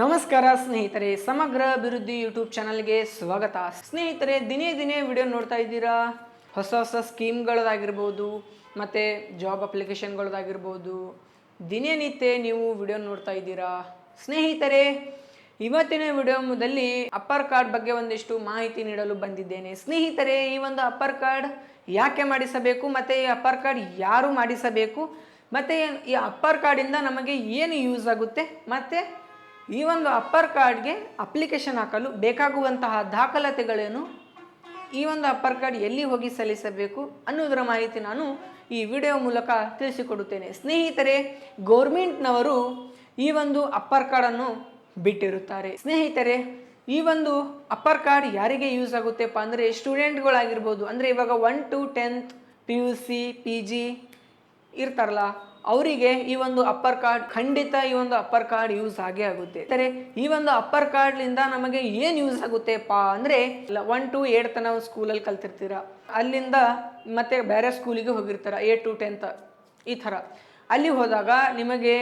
ನಮಸ್ಕಾರ ಸ್ನೇಹಿತರೆ, ಸಮಗ್ರ ಅಭಿವೃದ್ಧಿ ಯೂಟ್ಯೂಬ್ ಚಾನಲ್ಗೆ ಸ್ವಾಗತ. ಸ್ನೇಹಿತರೆ, ದಿನೇ ದಿನೇ ವಿಡಿಯೋ ನೋಡ್ತಾ ಇದ್ದೀರಾ? ಹೊಸ ಹೊಸ ಸ್ಕೀಮ್ಗಳದಾಗಿರ್ಬೋದು ಮತ್ತು ಜಾಬ್ ಅಪ್ಲಿಕೇಶನ್ಗಳದಾಗಿರ್ಬೋದು ದಿನನಿತ್ಯ ನೀವು ವಿಡಿಯೋ ನೋಡ್ತಾ ಇದ್ದೀರಾ? ಸ್ನೇಹಿತರೆ, ಇವತ್ತಿನ ವಿಡಿಯೋದಲ್ಲಿ ಅಪ್ಪರ್ ಕಾರ್ಡ್ ಬಗ್ಗೆ ಒಂದಿಷ್ಟು ಮಾಹಿತಿ ನೀಡಲು ಬಂದಿದ್ದೇನೆ. ಸ್ನೇಹಿತರೆ, ಈ ಒಂದು ಅಪ್ಪರ್ ಕಾರ್ಡ್ ಯಾಕೆ ಮಾಡಿಸಬೇಕು, ಮತ್ತು ಈ ಅಪ್ಪರ್ ಕಾರ್ಡ್ ಯಾರು ಮಾಡಿಸಬೇಕು, ಮತ್ತು ಈ ಅಪ್ಪರ್ ಕಾರ್ಡಿಂದ ನಮಗೆ ಏನು ಯೂಸ್ ಆಗುತ್ತೆ, ಮತ್ತು ಈ ಒಂದು ಅಪ್ಪರ್ ಕಾರ್ಡ್ಗೆ ಅಪ್ಲಿಕೇಶನ್ ಹಾಕಲು ಬೇಕಾಗುವಂತಹ ದಾಖಲಾತಿಗಳೇನು ಈ ಒಂದು ಅಪ್ಪರ್ ಕಾರ್ಡ್ ಎಲ್ಲಿ ಹೋಗಿ ಸಲ್ಲಿಸಬೇಕು ಅನ್ನೋದರ ಮಾಹಿತಿ ನಾನು ಈ ವಿಡಿಯೋ ಮೂಲಕ ತಿಳಿಸಿಕೊಡುತ್ತೇನೆ. ಸ್ನೇಹಿತರೆ ಗೌರ್ಮೆಂಟ್ನವರು ಈ ಒಂದು ಅಪ್ಪರ್ ಕಾರ್ಡನ್ನು ಬಿಟ್ಟಿರುತ್ತಾರೆ. ಸ್ನೇಹಿತರೆ, ಈ ಒಂದು ಅಪ್ಪರ್ ಕಾರ್ಡ್ ಯಾರಿಗೆ ಯೂಸ್ ಆಗುತ್ತೆಪ್ಪ ಅಂದರೆ ಸ್ಟೂಡೆಂಟ್ಗಳಾಗಿರ್ಬೋದು ಅಂದರೆ ಇವಾಗ one to tenth P U C P G ಇರ್ತಾರಲ್ಲ ಅವರಿಗೆ ಈ ಒಂದು ಅಪ್ಪರ್ ಕಾರ್ಡ್ ಖಂಡಿತ ಈ ಒಂದು ಅಪ್ಪರ್ ಕಾರ್ಡ್ ಯೂಸ್ ಆಗೇ ಆಗುತ್ತೆ. ಅಂದರೆ ಈ ಒಂದು ಅಪ್ಪರ್ ಕಾರ್ಡ್ಲಿಂದ ನಮಗೆ ಏನು ಯೂಸ್ ಆಗುತ್ತೆಪ್ಪ ಅಂದರೆ ಒನ್ ಟು ಏಟ್ ತನಕ ಸ್ಕೂಲಲ್ಲಿ ಕಲ್ತಿರ್ತೀರ. ಅಲ್ಲಿಂದ ಮತ್ತೆ ಬೇರೆ ಸ್ಕೂಲಿಗೆ ಹೋಗಿರ್ತಾರ ಏಟ್ ಟು ಟೆಂತ್ ಈ ಥರ. ಅಲ್ಲಿ ಹೋದಾಗ ನಿಮಗೆ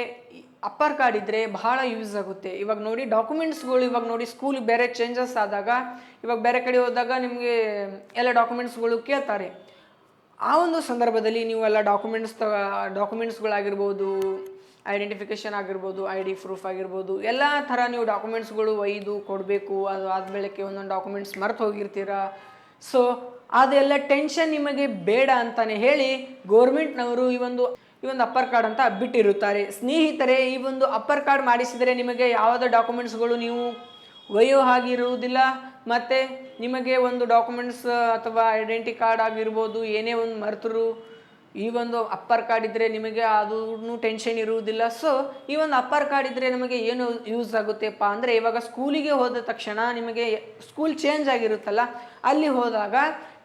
ಅಪ್ಪರ್ ಕಾರ್ಡ್ ಇದ್ದರೆ ಬಹಳ ಯೂಸ್ ಆಗುತ್ತೆ. ಇವಾಗ ನೋಡಿ ಡಾಕ್ಯುಮೆಂಟ್ಸ್ಗಳು ಇವಾಗ ನೋಡಿ ಸ್ಕೂಲ್ ಬೇರೆ ಚೇಂಜಸ್ ಆದಾಗ, ಇವಾಗ ಬೇರೆ ಕಡೆ ಹೋದಾಗ ನಿಮಗೆ ಎಲ್ಲ ಡಾಕ್ಯುಮೆಂಟ್ಸ್ಗಳು ಕೇಳ್ತಾರೆ. ಆ ಒಂದು ಸಂದರ್ಭದಲ್ಲಿ ನೀವೆಲ್ಲ ಡಾಕ್ಯುಮೆಂಟ್ಸ್ ತ ಡಾಕ್ಯುಮೆಂಟ್ಸ್ಗಳಾಗಿರ್ಬೋದು ಐಡೆಂಟಿಫಿಕೇಷನ್ ಆಗಿರ್ಬೋದು ಐ ಡಿ ಪ್ರೂಫ್ ಆಗಿರ್ಬೋದು, ಎಲ್ಲ ಥರ ನೀವು ಡಾಕ್ಯುಮೆಂಟ್ಸ್ಗಳು ಒಯ್ದು ಕೊಡಬೇಕು. ಅದು ಆದಮೇಳಕ್ಕೆ ಒಂದೊಂದು ಡಾಕ್ಯುಮೆಂಟ್ಸ್ ಮರೆತು ಹೋಗಿರ್ತೀರಾ. ಸೊ ಅದೆಲ್ಲ ಟೆನ್ಷನ್ ನಿಮಗೆ ಬೇಡ ಅಂತಲೇ ಹೇಳಿ ಗೋರ್ಮೆಂಟ್ನವರು ಈ ಒಂದು ಈ ಒಂದು ಅಪ್ಪರ್ ಕಾರ್ಡ್ ಅಂತ ಬಿಟ್ಟಿರುತ್ತಾರೆ. ಸ್ನೇಹಿತರೆ, ಈ ಒಂದು ಅಪ್ಪರ್ ಕಾರ್ಡ್ ಮಾಡಿಸಿದರೆ ನಿಮಗೆ ಯಾವುದೇ ಡಾಕ್ಯುಮೆಂಟ್ಸ್ಗಳು ನೀವು ಒಯ್ಯೋ ಆಗಿರುವುದಿಲ್ಲ ಮತ್ತು ನಿಮಗೆ ಒಂದು ಡಾಕ್ಯುಮೆಂಟ್ಸ್ ಅಥವಾ ಐಡೆಂಟಿ ಕಾರ್ಡ್ ಆಗಿರ್ಬೋದು, ಏನೇ ಒಂದು ಮರೆತರು, ಈ ಒಂದು ಅಪ್ಪರ್ ಕಾರ್ಡ್ ಇದ್ದರೆ ನಿಮಗೆ ಅದೂ ಟೆನ್ಷನ್ ಇರುವುದಿಲ್ಲ. ಸೊ ಈ ಒಂದು ಅಪ್ಪರ್ ಕಾರ್ಡ್ ಇದ್ದರೆ ನಮಗೆ ಏನು ಯೂಸ್ ಆಗುತ್ತೆಪ್ಪ ಅಂದರೆ, ಇವಾಗ ಸ್ಕೂಲಿಗೆ ಹೋದ ತಕ್ಷಣ ನಿಮಗೆ ಸ್ಕೂಲ್ ಚೇಂಜ್ ಆಗಿರುತ್ತಲ್ಲ, ಅಲ್ಲಿ ಹೋದಾಗ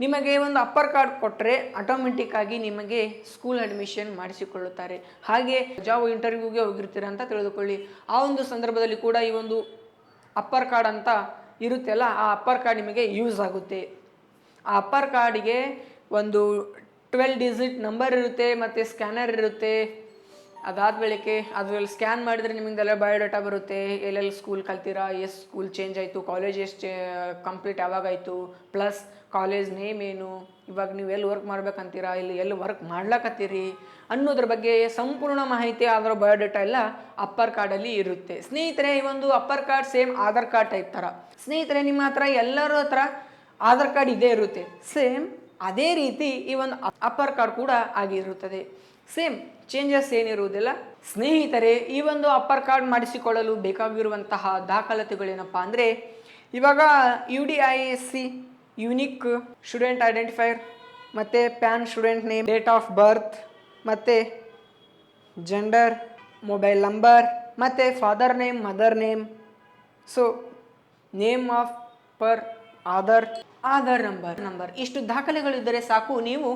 ನಿಮಗೆ ಒಂದು ಅಪ್ಪರ್ ಕಾರ್ಡ್ ಕೊಟ್ಟರೆ ಆಟೋಮೆಟಿಕ್ಕಾಗಿ ನಿಮಗೆ ಸ್ಕೂಲ್ ಅಡ್ಮಿಷನ್ ಮಾಡಿಸಿಕೊಳ್ಳುತ್ತಾರೆ. ಹಾಗೆ ಜಾಬ್ ಇಂಟರ್ವ್ಯೂಗೆ ಹೋಗಿರ್ತೀರ ಅಂತ ತಿಳಿದುಕೊಳ್ಳಿ. ಆ ಒಂದು ಸಂದರ್ಭದಲ್ಲಿ ಕೂಡ ಈ ಒಂದು ಅಪ್ಪರ್ ಕಾರ್ಡ್ ಅಂತ ಇರುತ್ತಲ್ಲ, ಆ ಅಪ್ಪರ್ ಕಾರ್ಡ್ ನಿಮಗೆ ಯೂಸ್ ಆಗುತ್ತೆ. ಆ ಅಪ್ಪರ್ ಕಾರ್ಡಿಗೆ ಒಂದು ಟ್ವೆಲ್ ಡಿಜಿಟ್ ನಂಬರ್ ಇರುತ್ತೆ, ಮತ್ತು ಸ್ಕ್ಯಾನರ್ ಇರುತ್ತೆ. ಅದಾದ ಬಳಿಕೆ ಅದ್ರಲ್ಲಿ ಸ್ಕ್ಯಾನ್ ಮಾಡಿದರೆ ನಿಮಗೆಲ್ಲ ಬಯೋಡಾಟಾ ಬರುತ್ತೆ. ಎಲ್ಲೆಲ್ಲಿ ಸ್ಕೂಲ್ ಕಲ್ತೀರಾ, ಎಷ್ಟು ಸ್ಕೂಲ್ ಚೇಂಜ್ ಆಯಿತು ಕಾಲೇಜ್ ಎಷ್ಟು ಕಂಪ್ಲೀಟ್ ಯಾವಾಗಾಯಿತು ಪ್ಲಸ್ ಕಾಲೇಜ್ ನೇಮ್ ಏನು, ಇವಾಗ ನೀವು ಎಲ್ಲಿ ವರ್ಕ್ ಮಾಡ್ಬೇಕಂತೀರಾ, ಇಲ್ಲಿ ಎಲ್ಲಿ ವರ್ಕ್ ಮಾಡ್ಲಕತ್ತೀರಿ ಅನ್ನೋದ್ರ ಬಗ್ಗೆ ಸಂಪೂರ್ಣ ಮಾಹಿತಿ ಅದರ ಬಯೋಡೇಟಾ ಎಲ್ಲ ಅಪ್ಪರ್ ಕಾರ್ಡಲ್ಲಿ ಇರುತ್ತೆ. ಸ್ನೇಹಿತರೆ, ಈ ಒಂದು APAAR card same Aadhaar card type ಥರ ಸ್ನೇಹಿತರೆ, ನಿಮ್ಮ ಹತ್ರ ಎಲ್ಲರ ಹತ್ರ ಆಧಾರ್ ಕಾರ್ಡ್ ಇದೇ ಇರುತ್ತೆ. ಸೇಮ್ ಅದೇ ರೀತಿ ಈ ಒಂದು ಅಪ್ಪರ್ ಕಾರ್ಡ್ ಕೂಡ ಆಗಿರುತ್ತದೆ. ಸೇಮ್ ಚೇಂಜಸ್ ಏನಿರುವುದಿಲ್ಲ. ಸ್ನೇಹಿತರೆ, ಈ ಒಂದು ಅಪ್ಪರ್ ಕಾರ್ಡ್ ಮಾಡಿಸಿಕೊಳ್ಳಲು ಬೇಕಾಗಿರುವಂತಹ ದಾಖಲಾತಿಗಳೇನಪ್ಪ ಅಂದರೆ, ಇವಾಗ U D I S C unique student identifier ಮತ್ತು PAN student name date of birth ಮತ್ತು ಜೆಂಡರ್ ಮೊಬೈಲ್ ನಂಬರ್ ಮತ್ತು father name mother name so name of per Aadhaar. Aadhaar number. Number. ಇಷ್ಟು ದಾಖಲೆಗಳಿದ್ದರೆ ಸಾಕು, ನೀವು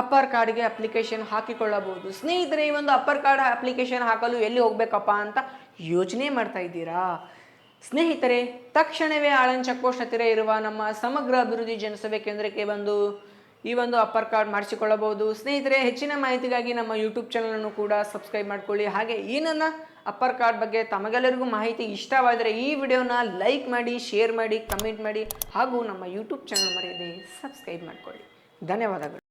ಅಪ್ಪರ್ ಕಾರ್ಡ್ಗೆ ಅಪ್ಲಿಕೇಶನ್ ಹಾಕಿಕೊಳ್ಳಬಹುದು. ಸ್ನೇಹಿತರೆ, ಈ ಒಂದು ಅಪ್ಪರ್ ಕಾರ್ಡ್ ಅಪ್ಲಿಕೇಶನ್ ಹಾಕಲು ಎಲ್ಲಿ ಹೋಗ್ಬೇಕಪ್ಪ ಅಂತ ಯೋಚನೆ ಮಾಡ್ತಾ ಇದ್ದೀರಾ? ಸ್ನೇಹಿತರೆ, ತಕ್ಷಣವೇ ಆಳನ್ ಚೆಕ್ಪೋಸ್ಟ್ ಹತ್ತಿರ ಇರುವ ನಮ್ಮ ಸಮಗ್ರ ಅಭಿವೃದ್ಧಿ ಜನಸಭೆ ಕೇಂದ್ರಕ್ಕೆ ಬಂದು ಈ ಒಂದು ಅಪ್ಪರ್ ಕಾರ್ಡ್ ಮಾಡಿಸಿಕೊಳ್ಳಬಹುದು. ಸ್ನೇಹಿತರೆ, ಹೆಚ್ಚಿನ ಮಾಹಿತಿಗಾಗಿ ನಮ್ಮ ಯೂಟ್ಯೂಬ್ ಚಾನಲನ್ನು ಕೂಡ ಸಬ್ಸ್ಕ್ರೈಬ್ ಮಾಡ್ಕೊಳ್ಳಿ. ಹಾಗೆ ಈ ಅಪ್ಪರ್ ಕಾರ್ಡ್ ಬಗ್ಗೆ ತಮಗೆಲ್ಲರಿಗೂ ಮಾಹಿತಿ ಇಷ್ಟವಾದರೆ ಈ ವಿಡಿಯೋನ ಲೈಕ್ ಮಾಡಿ, ಶೇರ್ ಮಾಡಿ, ಕಮೆಂಟ್ ಮಾಡಿ ಹಾಗೂ ನಮ್ಮ ಯೂಟ್ಯೂಬ್ ಚಾನಲ್ ಮರೆಯದೆ ಸಬ್ಸ್ಕ್ರೈಬ್ ಮಾಡಿಕೊಳ್ಳಿ. ಧನ್ಯವಾದಗಳು.